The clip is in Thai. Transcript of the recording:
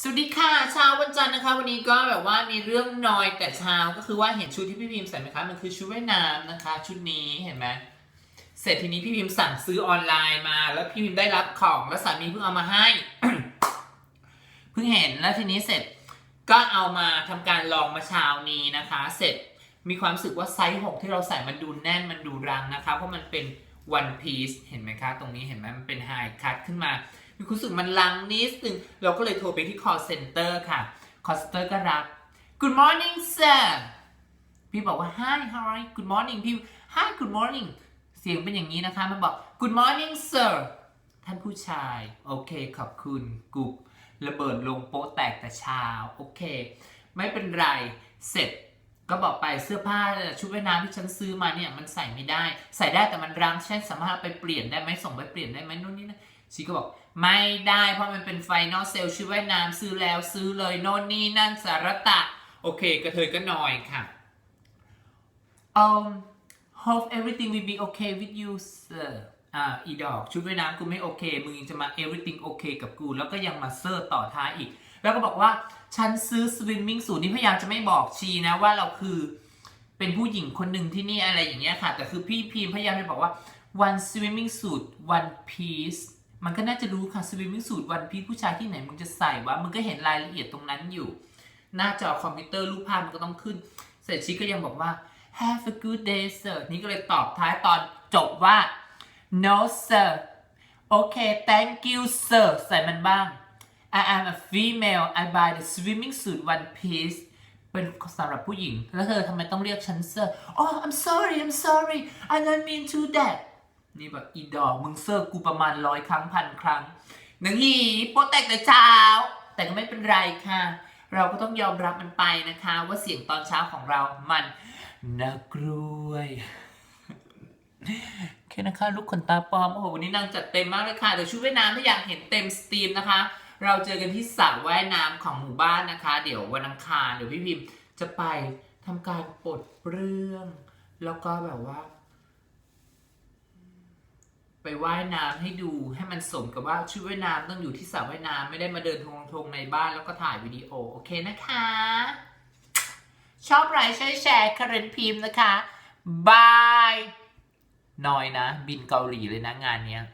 สวัสดีค่ะเช้าวันจันทร์นะคะ วันนี้ก็แบบว่ามีเรื่องนอยแต่เช้าก็คือว่าเห็นชุดที่พี่พิมพ์ใส่ไหมคะมันคือชุดว่ายน้ำนะคะ ชุดนี้เห็นไหมเสร็จทีนี้พี่พิมพ์สั่งซื้อออนไลน์มา แล้วพี่พิมพ์ได้รับของแล้วสามีเพิ่งเอามาให้ เพิ่งเห็นแล้วทีนี้เสร็จก็เอามาทำการลองมาเช้านี้นะคะ เสร็จมีความรู้สึกว่าไซส์6ที่เราใส่มันดูแน่นมันดูรังนะคะ เพราะมันเป็นวันพีซเห็นไหมคะ ตรงนี้เห็นไหมมันเป็นไฮคัทขึ้นมา รู้สึกมันลังนิดนึงเราก็เลยโทรไปที่ call center ค่ะ call center ก็รับ good morning sir พี่บอกว่า hi how are you good morning พี่ hi good morning เสียงเป็นอย่างนี้นะคะ มันบอก good morning sir ท่านผู้ชาย โอเค ขอบคุณกุบระเบิดลงโป๊ะแตกแต่เช้า โอเค ไม่เป็นไร เสร็จก็บอกไปเสื้อผ้าชุดว่ายน้ำที่ฉันซื้อมาเนี่ยมันใส่ไม่ได้ ใส่ได้แต่มันรังฉันสามารถไปเปลี่ยนได้ไหมส่งไปเปลี่ยนได้ไหมนู่นนี่นะ ชีก็บอกไม่ได้เพราะมันเป็นไฟนอลเซลชุดว่ายน้ำซื้อแล้วซื้อเลยโน่นนี่นั่นสารตะ โอเคกระเทยก็นอยค่ะ um hope everything will be okay with you sir อ่าอีดอก ชุดว่ายน้ำกูไม่โอเคมึงยังจะมา everything okay กับกู แล้วก็ยังมาเซอร์ต่อท้ายอีก แล้วก็บอกว่า ฉันซื้อ swimming suit นี่พยายามจะไม่บอกชีนะว่าเราคือเป็นผู้หญิงคนหนึ่งที่นี่อะไรอย่างเงี้ยค่ะ แต่คือพี่พีมพยายามจะบอกว่า one swimming suit one piece มันก็น่าจะรู้ค่ะ swimming suit one piece ผู้ชายที่ไหนมึงจะใส่วะมึงก็เห็นรายละเอียดตรงนั้นอยู่ หน้าจอคอมพิวเตอร์รูปภาพมันก็ต้องขึ้น เสร็จชิก็ยังบอกว่า have a good day sir นี่ก็เลยตอบท้ายตอนจบว่า no sir โอเค thank you sir ใส่มันบ้าง I am a female I buy the swimming suit one piece เป็นสำหรับผู้หญิง แล้วเธอทำไมต้องเรียกฉันเซอร์ oh I'm sorry I'm sorry I don't mean to that นี่แบบอีดอกมึงเซอร์กูประมาณร้อยครั้งพันครั้งหนังหีโปรแตกแต่เช้า แต่ก็ไม่เป็นไรค่ะ เราก็ต้องยอมรับมันไปนะคะ ว่าเสียงตอนเช้าของเรามันน่ากลัวโอเคนะคะลูกขนตาปลอมโอ้โหวันนี้นางจัดเต็มมากเลยค่ะเดี๋ยวชุดว่ายน้ำถ้าอยากเห็นเต็มสตรีมนะคะ เราเจอกันที่สระว่ายน้ำของหมู่บ้านนะคะ เดี๋ยววันอังคารเดี๋ยวพี่พิมพ์จะไปทำการปลดเปลื้อง แล้วก็แบบว่า ไปว่ายน้ำให้ดูให้มันสมกับว่าชุดว่ายน้ำต้องอยู่ที่สระว่ายน้ำไม่ได้มาเดินทงทงๆในบ้านแล้วก็ถ่ายวิดีโอโอเคนะคะ ชอบไลค์ช่วยแชร์คาเรนพิมพ์นะคะบายน้อยนะ บินเกาหลีเลยนะงานเนี้ย